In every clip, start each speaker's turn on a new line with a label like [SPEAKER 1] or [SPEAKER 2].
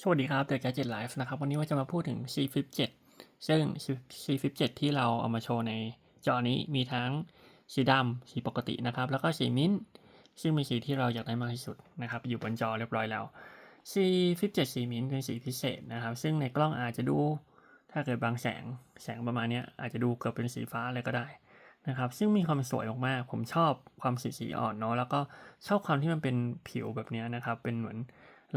[SPEAKER 1] สวัสดีครับ The Gadget Life นะครับ วันนี้ว่าจะมาพูดถึง C57 ซึ่ง C57 ที่เราเอามาโชว์ในจอนี้มีทั้งสีดำสีปกตินะครับ แล้วก็สีมิ้นท์ซึ่งเป็นสีที่เราอยากได้มากที่สุดนะครับ อยู่บนจอเรียบร้อยแล้ว C57 สีมิ้นท์เป็นสีพิเศษนะครับ ซึ่งในกล้องอาจจะดูถ้าเกิดบางแสงแสงประมาณนี้อาจจะดูเกือบเป็นสีฟ้าเลยก็ได้นะครับ ซึ่งมีความสวยมากๆผมชอบความสีสีอ่อนเนาะแล้วก็ชอบความที่มันเป็นผิวแบบนี้นะครับเป็นเหมือน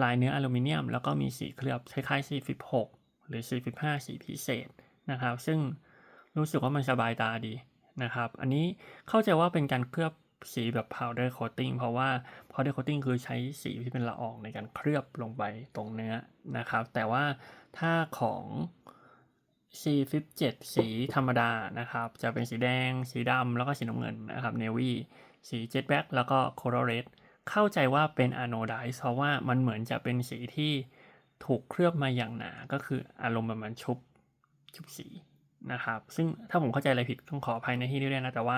[SPEAKER 1] ลายเนื้ออลูมิเนียม แล้วก็มีสีเคลือบคล้ายๆ C16 หรือ C15 สีพิเศษนะครับ ซึ่งรู้สึกว่ามันสบายตาดีนะครับ อันนี้เข้าใจว่าเป็นการเคลือบสีแบบ powder coating เพราะว่า powder coating คือใช้สีที่เป็นละอองในการเคลือบลงไปตรงเนื้อนะครับ แต่ว่าถ้าของ C Flip 7สีธรรมดานะครับ จะเป็นสีแดง สีดำแล้วก็สีน้ำเงินนะครับ navy สี jet black แล้วก็ coral red เข้าใจว่าเป็นอะโนไดซ์เพราะว่ามันเหมือนจะเป็นสีที่ถูกเคลือบมาอย่างหนา ก็คืออารมณ์แบบมันชุบชุบสีนะครับ ซึ่งถ้าผมเข้าใจอะไรผิดต้องขออภัยในที่นี้ด้วยนะ แต่ว่า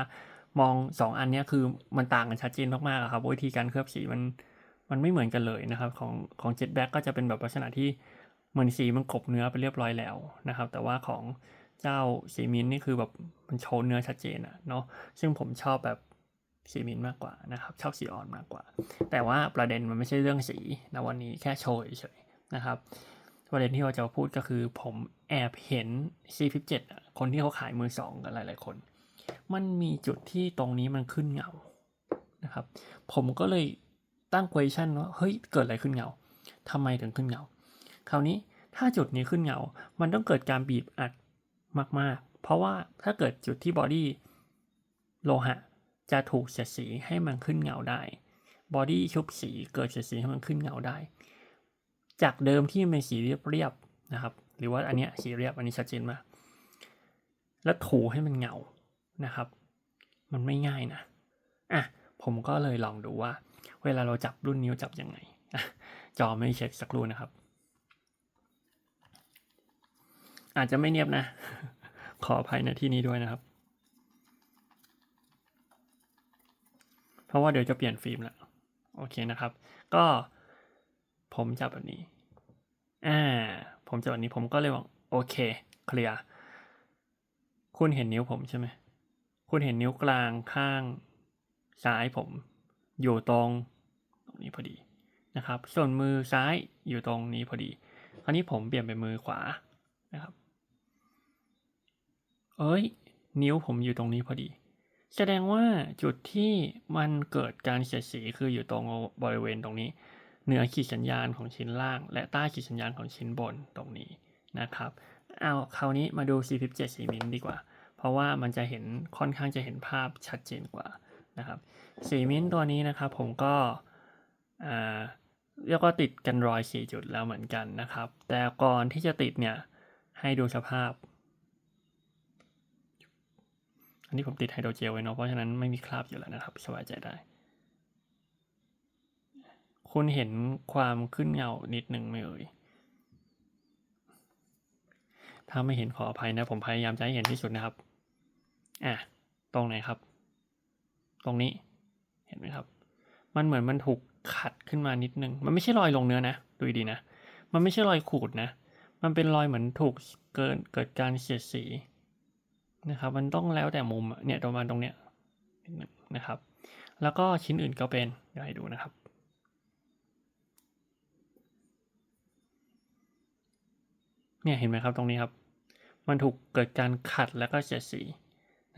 [SPEAKER 1] มอง 2 อันนี้คือมันต่างกันชัดเจนมากๆครับวิธีการเคลือบสีมันมันไม่เหมือนกันเลยนะครับ ของของเจ็ตแบ็กก็จะเป็นแบบลักษณะที่เหมือนสีมันกบเนื้อไปเรียบร้อยแล้วนะครับ แต่ว่าของเจ้าสีมินนี่คือแบบมันโชว์เนื้อชัดเจนอะเนาะซึ่งผมชอบแบบ สีมินมากกว่านะครับชอบสีอ่อนมากกว่า แต่ว่าประเด็นมันไม่ใช่เรื่องสีนะวันนี้แค่โชว์เฉยๆนะครับประเด็นที่เราจะพูดก็คือผมแอบเห็น C Flip 7คนที่เขาขายมือสองกันหลายๆคน มันมีจุดที่ตรงนี้มันขึ้นเงานะครับ ผมก็เลยตั้ง question ว่าเฮ้ยเกิดอะไรขึ้นเงาทำไมถึงขึ้นเงา คราวนี้ถ้าจุดนี้ขึ้นเงา มันต้องเกิดการบีบอัดมากๆ เพราะว่าถ้าเกิดจุดที่บอดี้โลหะ จะถูกเสียดสีให้มันขึ้นเงาได้บอดี้ชุบสีเกิดเสียดสีให้มันขึ้นเงาได้ จากเดิมที่มันเป็นสีเรียบๆนะครับ หรือว่าอันเนี้ยสีเรียบอันนี้ชัดเจนมาก แล้วถูให้มันเงานะครับ มันไม่ง่ายนะอะผมก็เลยลองดูว่า เวลาเราจับรุ่นนิ้วจับยังไงอจอไม่เช็คสักครู่นะครับ อาจจะไม่เนียบนะ ขออภัยในที่นี้ด้วยนะครับ เพราะว่าเดี๋ยวจะเปลี่ยนฟิล์มแล้วโอเคนะครับ ก็ผมจับแบบนี้อ่าผมจับแบบนี้ผมก็เลยบอกโอเคเคลียร์คุณเห็นนิ้วผมใช่ไหมคุณเห็นนิ้วกลางข้างซ้ายผม อยู่ตรงตรงนี้พอดีนะครับ ส่วนมือซ้ายอยู่ตรงนี้พอดี คราวนี้ผมเปลี่ยนเป็นมือขวานะครับ เอ้ย นิ้วผมอยู่ตรงนี้พอดี แสดงว่าจุดที่มันเกิดการเสียดสีคืออยู่ตรงบริเวณตรงนี้ เหนือขีดสัญญาณของชิ้นล่าง และใต้ขีดสัญญาณของชิ้นบนตรงนี้นะครับเอาคราวนี้มาดู C57 สีมินดีกว่า เพราะว่ามันจะเห็นค่อนข้างจะเห็นภาพชัดเจนกว่านะครับสีมินตัวนี้นะครับผมก็อ่าเรียกว่าติดกันรอยสี่จุดแล้วเหมือนกันนะครับ แต่ก่อนที่จะติดเนี่ยให้ดูสภาพ อันนี้ผมติดไฮโดรเจลไว้เนาะเพราะฉะนั้นไม่มีคราบอยู่แล้วนะครับ สบายใจได้ คุณเห็นความขึ้นเงานิดหนึ่งไหมเอ่ยถ้าไม่เห็นขออภัยนะ ผมพยายามจะให้เห็นที่สุดนะครับ อะ ตรงไหนครับ ตรงนี้เห็นไหมครับ มันเหมือนมันถูกขัดขึ้นมานิดนึง มันไม่ใช่รอยลงเนื้อนะ ดูดีนะ มันไม่ใช่รอยขูดนะ มันเป็นรอยเหมือนถูกเกินเกิดการเสียดสี นะครับ มันต้องแล้วแต่มุมเนี่ยประมาณตรงเนี้ยนิดนึงนะครับ แล้วก็ชิ้นอื่นก็เป็นเดี๋ยวให้ดูนะครับเนี่ยเห็นไหมครับตรงนี้ครับ มันถูกเกิดการขัดแล้วก็เสียดสี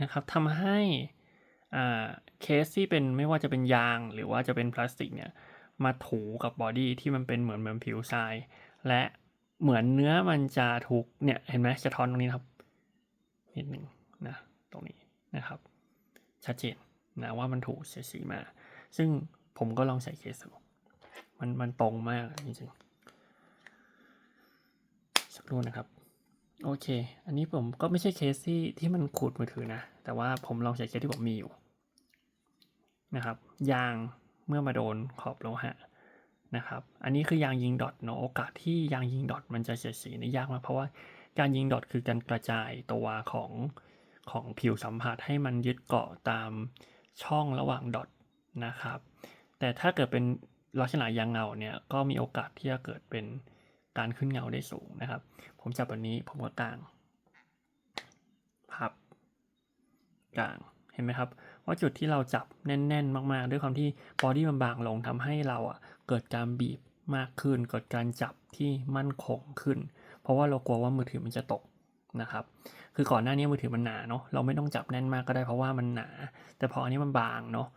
[SPEAKER 1] นะครับทำให้อ่าเคสที่เป็นไม่ว่าจะเป็นยางหรือว่าจะเป็นพลาสติกเนี่ยมาถูกับบอดี้ที่มันเป็นเหมือนเหมือนผิวทราย และเหมือนเนื้อมันจะถูกเนี่ยเห็นไหมสะท้อนตรงนี้ครับ นิดหนึ่งนะตรงนี้นะครับ ชัดเจนนะว่ามันถูกเสียดสีมา ซึ่งผมก็ลองใส่เคสดูมันมันตรงมากจริงๆสักครู่นะครับ โอเค อันนี้ผมก็ไม่ใช่เคสที่ที่มันขูดมือถือนะ แต่ว่าผมลองใช้เคสที่ผมมีอยู่นะครับ ยางเมื่อมาโดนขอบโลหะนะครับ อันนี้คือยางยิงดอทเนาะโอกาสที่ยางยิงดอทมันจะเสียดสีนี่ยากมากเพราะว่า การยิงดอทคือการกระจายตัวของของผิวสัมผัสให้มันยึดเกาะตามช่องระหว่างดอทนะครับ แต่ถ้าเกิดเป็นลักษณะยางเงาเนี่ยก็มีโอกาสที่จะเกิดเป็นการขึ้นเงาได้สูงนะครับ ผมจับแบบนี้ผมก็กางพับกางเห็นไหมครับ ว่าจุดที่เราจับแน่น ๆ มากๆ ด้วยความที่บอดี้มันบางลงทำให้เราอะเกิดการบีบมากขึ้น เกิดการจับที่มั่นคงขึ้น เพราะว่าเรากลัวว่ามือถือมันจะตกนะครับ คือก่อนหน้านี้มือถือมันหนาเนาะ เราไม่ต้องจับแน่นมากก็ได้เพราะว่ามันหนา แต่พออันนี้มันบางเนาะ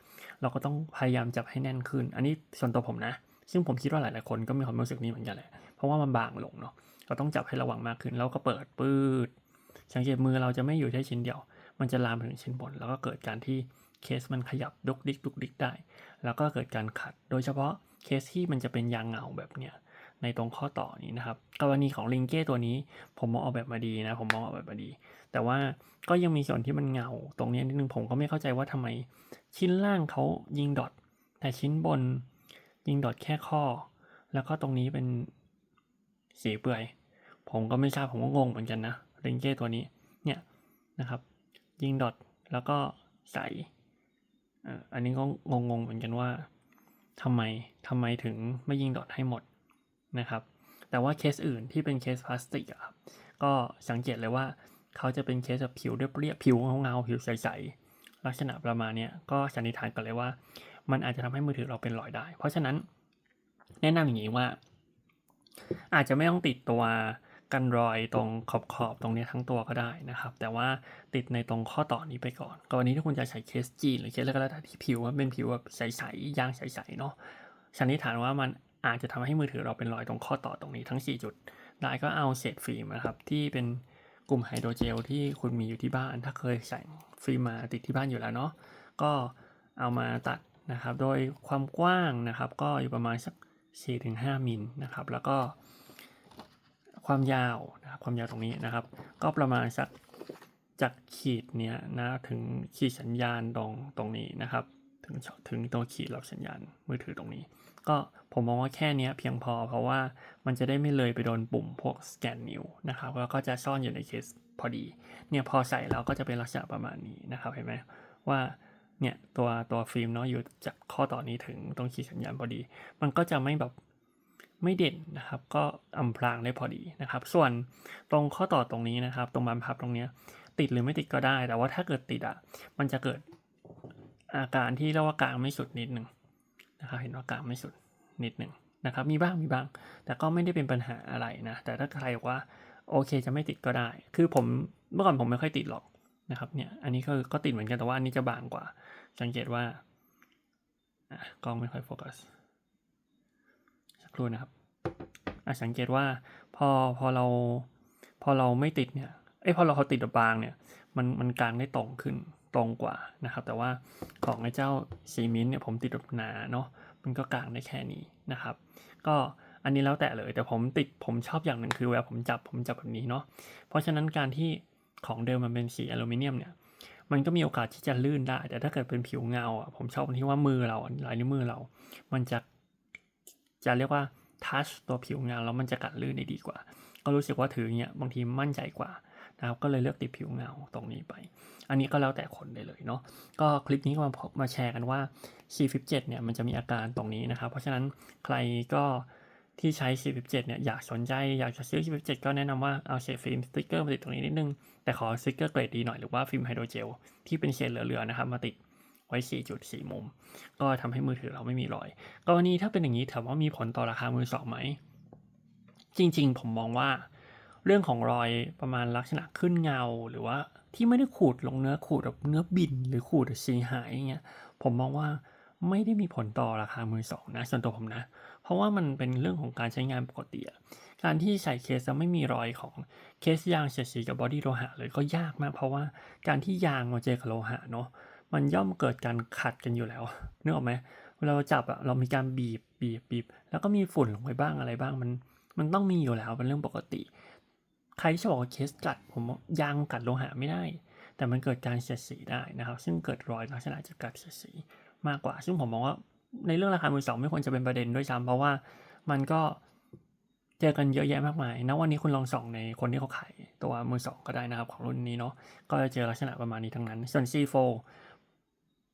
[SPEAKER 1] เราก็ต้องพยายามจับให้แน่นขึ้น อันนี้ส่วนตัวผมนะ ซึ่งผมคิดว่าหลายๆคนก็มีความรู้สึกนี้เหมือนกันแหละ เพราะว่ามันบางลงเนาะ เราต้องจับให้ระวังมากขึ้น แล้วก็เปิดปืดสังเกตมือเราจะไม่อยู่แค่ชิ้นเดียว มันจะลามไปถึงชิ้นบน แล้วก็เกิดการที่เคสมันขยับดุกดิกดุกดิกได้ แล้วก็เกิดการขัด โดยเฉพาะเคสที่มันจะเป็นยางเงาแบบเนี้ย ในตรงข้อต่อนี้นะครับกรณีของลิงเก้ตัวนี้ ผมมองออกแบบมาดีนะผมมองออกแบบมาดี แต่ว่าก็ยังมีส่วนที่มันเงา ตรงนี้นิดนึงผมก็ไม่เข้าใจว่าทำไมชิ้นล่างเขายิงดอทแต่ชิ้นบนยิงดอทแค่ข้อ แล้วก็ตรงนี้เป็นสีเปื่อย ผมก็ไม่ทราบผมก็งงเหมือนกันนะลิงเก้ตัวนี้เนี่ยนะครับ ยิงดอทแล้วก็ใสอันนี้ก็งงๆเหมือนกันว่าทำไมทำไมถึงไม่ยิงดอทให้หมด นะครับ แต่ว่าเคสอื่นที่เป็นเคสพลาสติกอะครับก็สังเกตเลยว่าเขาจะเป็นเคสแบบผิวเรียบๆผิวเงาๆผิวใสๆลักษณะประมาณนี้ก็สันนิษฐานกันเลยว่า มันอาจจะทำให้มือถือเราเป็นรอยได้ เพราะฉะนั้นแนะนำอย่างนี้ว่า อาจจะไม่ต้องติดตัวกันรอยตรงขอบขอบๆตรงนี้ทั้งตัวก็ได้นะครับ แต่ว่าติดในตรงข้อต่อนี้ไปก่อนกรณีที่คุณจะใช้เคสจีนหรือเคสอะไรก็แล้วแต่ที่ผิวมันเป็นผิวแบบใสๆยางใสๆเนาะสันนิษฐานว่ามัน อาจจะทำให้มือถือเราเป็นรอยตรงข้อต่อตรงนี้ทั้ง 4 จุด ได้ก็เอาเศษฟิล์มนะครับที่เป็นกลุ่มไฮโดรเจลที่คุณมีอยู่ที่บ้าน ถ้าเคยใส่ฟิล์มมาติดที่บ้านอยู่แล้วเนาะก็เอามาตัดนะครับ โดยความกว้างนะครับ ก็อยู่ประมาณสัก 4-5มิลนะครับ แล้วก็ ความยาวนะครับความยาวตรงนี้นะครับ ก็ประมาณสักจากขีดเนี้ยนะถึงขีดสัญญาณตรงตรงนี้นะครับ ถึงถึงตัวขีดรับสัญญาณมือถือตรงนี้ ก็ ผมมองว่าแค่เนี้ยเพียงพอเพราะว่ามันจะได้ไม่เลยไปโดนปุ่มพวกสแกนนิ้วนะครับแล้วก็จะซ่อนอยู่ในเคสพอดี เนี่ยพอใส่แล้วก็จะเป็นลักษณะประมาณนี้นะครับเห็นไหมว่าเนี่ยตัวตัวฟิล์มเนาะอยู่จากข้อต่อนี้ถึงตรงขีดสัญญาณพอดี มันก็จะไม่แบบไม่เด่นนะครับ ก็อำพรางได้พอดีนะครับ ส่วนตรงข้อต่อตรงนี้นะครับ ตรงบานพับตรงเนี้ยติดหรือไม่ติดก็ได้ แต่ว่าถ้าเกิดติดอะมันจะเกิดอาการที่เรียกว่ากลางไม่สุดนิดหนึ่งนะครับ เห็นว่ากลางไม่สุด นิดหนึ่งนะครับ มีบ้างมีบ้าง แต่ก็ไม่ได้เป็นปัญหาอะไรนะ แต่ถ้าใครบอกว่าโอเคจะไม่ติดก็ได้ คือผมเมื่อก่อนผมไม่ค่อยติดหรอกนะครับเนี่ย อันนี้ก็ก็ติดเหมือนกันแต่ว่าอันนี้จะบางกว่า สังเกตว่าอะกล้องไม่ค่อยโฟกัสสักครู่นะครับอะสังเกตว่าพอพอเราพอเราไม่ติดเนี่ยเอ้ยพอเราเขาติดแบบบางเนี่ยมันมันกลางได้ตรงขึ้นตรงกว่านะครับ แต่ว่าของไอ้เจ้าซีมินเนี่ยผมติดแบบหนาเนาะ มันก็กลางได้แค่นี้นะครับ ก็อันนี้แล้วแต่เลยแต่ผมติดผมชอบอย่างหนึ่งคือเวลาผมจับผมจับแบบนี้เนาะเพราะฉะนั้นการที่ของเดิมมันเป็นสีอลูมิเนียมเนี่ยมันก็มีโอกาสที่จะลื่นได้ แต่ถ้าเกิดเป็นผิวเงาอะผมชอบที่ว่ามือเราลายนิ้วมือเรา มันจะจะเรียกว่าทัชตัวผิวเงาแล้วมันจะกัดลื่นได้ดีกว่า ก็รู้สึกว่าถือเนี่ยบางทีมั่นใจกว่า นะครับก็เลยเลือกติดผิวเงาตรงนี้ไป อันนี้ก็แล้วแต่คนได้เลยเนาะก็คลิปนี้ก็มามาแชร์กันว่า C57 เนี่ยมันจะมีอาการตรงนี้นะครับ เพราะฉะนั้นใครก็ที่ใช้ C57 เนี่ยอยากสนใจอยากจะซื้อ C57 ก็แนะนำว่าเอาเศษฟิล์มสติกเกอร์มาติดตรงนี้นิดนึง แต่ขอสติกเกอร์เกรดดีหน่อยหรือว่าฟิล์มไฮโดรเจลที่เป็นเศษเหลือๆนะครับมาติดไว้ 4 จุด 4 มุม ก็ทำให้มือถือเราไม่มีรอย กรณีถ้าเป็นอย่างนี้ถามว่ามีผลต่อราคามือสองไหม จริง ๆ ผมมองว่า เรื่องของรอยประมาณลักษณะขึ้นเงาหรือว่าที่ไม่ได้ขูดลงเนื้อขูดแบบเนื้อบินหรือขูดสีหายอย่างเงี้ยผมมองว่าไม่ได้มีผลต่อราคามือสองนะส่วนตัวผมนะ เพราะว่ามันเป็นเรื่องของการใช้งานปกติการที่ใส่เคสแล้วไม่มีรอยของเคสยางเสียดสีกับบอดี้โลหะเลยก็ยากมาก เพราะว่าการที่ยางมาเจอกับโลหะเนาะมันย่อมเกิดการขัดกันอยู่แล้วนึกออกไหมเวลาเราจับอะเรามีการบีบบีบบีบแล้วก็มีฝุ่นลงไปบ้างอะไรบ้างมัน มันต้องมีอยู่แล้วเป็นเรื่องปกติ ใครที่จะบอกว่าเคสกัดผมยางกัดโลหะไม่ได้ แต่มันเกิดการเสียดสีได้นะครับ ซึ่งเกิดรอยลักษณะจากการเสียดสีมากกว่า ซึ่งผมมองว่าในเรื่องราคามือสองไม่ควรจะเป็นประเด็นด้วยซ้ำเพราะว่ามันก็เจอกันเยอะแยะมากมายนะวันนี้คุณลองส่องในคนที่เขาขายตัวมือสองก็ได้นะครับของรุ่นนี้เนาะก็จะเจอลักษณะประมาณนี้ทั้งนั้น ส่วน C4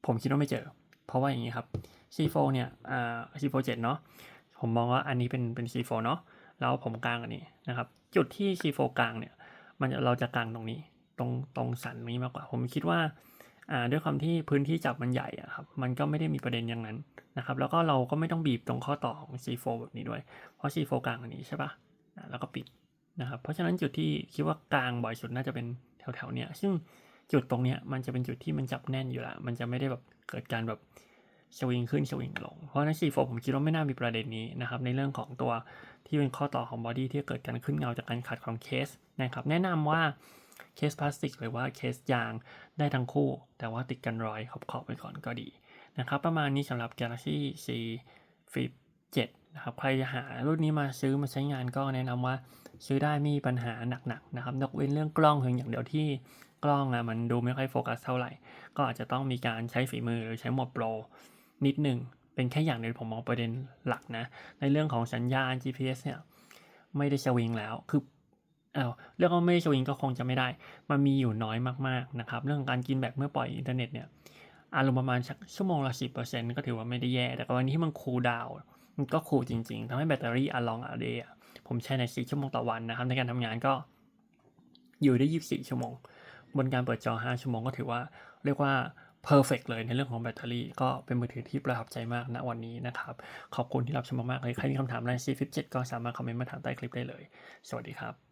[SPEAKER 1] ผมคิดว่าไม่เจอ เพราะว่าอย่างนี้ครับ C4 เนี่ยอ่า C4 7เนาะผมมองว่าอันนี้เป็นเป็น C4 เนาะแล้วผมกลางอันนี้นะครับ จุดที่ C4 กลางเนี่ย มันเราจะกลางตรงนี้ ตรงตรงสันนี้มากกว่า ผมคิดว่าอ่าด้วยความที่พื้นที่จับมันใหญ่อะครับ มันก็ไม่ได้มีประเด็นอย่างนั้นนะครับ แล้วก็เราก็ไม่ต้องบีบตรงข้อต่อของ C4 แบบนี้ด้วย เพราะ C4 กลางอันนี้ใช่ปะอ่าแล้วก็ปิดนะครับ เพราะฉะนั้นจุดที่คิดว่ากลางบ่อยสุดน่าจะเป็นแถวๆเนี้ย ซึ่งจุดตรงเนี้ยมันจะเป็นจุดที่มันจับแน่นอยู่ล้วมันจะไม่ได้แบบเกิดการแบบ สวิงขึ้นสวิงลง เพราะนั้น C4 ผมคิดว่าไม่น่ามีประเด็นนี้นะครับในเรื่องของตัวที่เป็นข้อต่อของบอดี้ที่เกิดการขึ้นเงาจากการขัดของเคสนะครับแนะนำว่าเคสพลาสติกหรือว่าเคสยางได้ทั้งคู่ แต่ว่าติดกันรอยขอบๆไปก่อนก็ดีนะครับประมาณนี้สำหรับ Galaxy C Flip 7นะครับใครจะหารุ่นนี้มาซื้อมาใช้งานก็แนะนำว่าซื้อได้ไม่มีปัญหาหนักๆนะครับยกเว้นเรื่องกล้องเพียงอย่างเดียวที่กล้องอะมันดูไม่ค่อยโฟกัสเท่าไหร่ ก็อาจจะต้องมีการใช้ฝีมือหรือใช้โหมดโปร นิดหนึ่งเป็นแค่อย่างเดียวผมมองประเด็นหลักนะ ในเรื่องของสัญญาณ GPS เนี่ยไม่ได้สวิงแล้วคือเอ้าเรื่องว่าไม่ได้สวิงก็คงจะไม่ได้ มันมีอยู่น้อยมากๆนะครับ เรื่องของการกินแบตเมื่อปล่อยอินเทอร์เน็ตเนี่ยอารมณ์ประมาณสักชั่วโมงละสิบเปอร์เซ็นต์ก็ถือว่าไม่ได้แย่ แต่กรณีที่มันคูลดาวมันก็คูลจริงๆทำให้แบตเตอรี่อะลองอะเดย์ผมใช้ในสี่ชั่วโมงต่อวันนะครับ ในการทำงานก็อยู่ได้ยี่สิบชั่วโมง บนการเปิดจอ 5 ชั่วโมงก็ถือว่า เรียกว่า perfect เลยในเรื่องของแบตเตอรี่ ก็เป็นมือถือที่ประทับใจมากณวันนี้นะครับ ขอบคุณที่รับชมมากๆเลย ใครมีคำถามอะไร C57 ก็สามารถคอมเมนต์มาถามใต้คลิปได้เลย สวัสดีครับ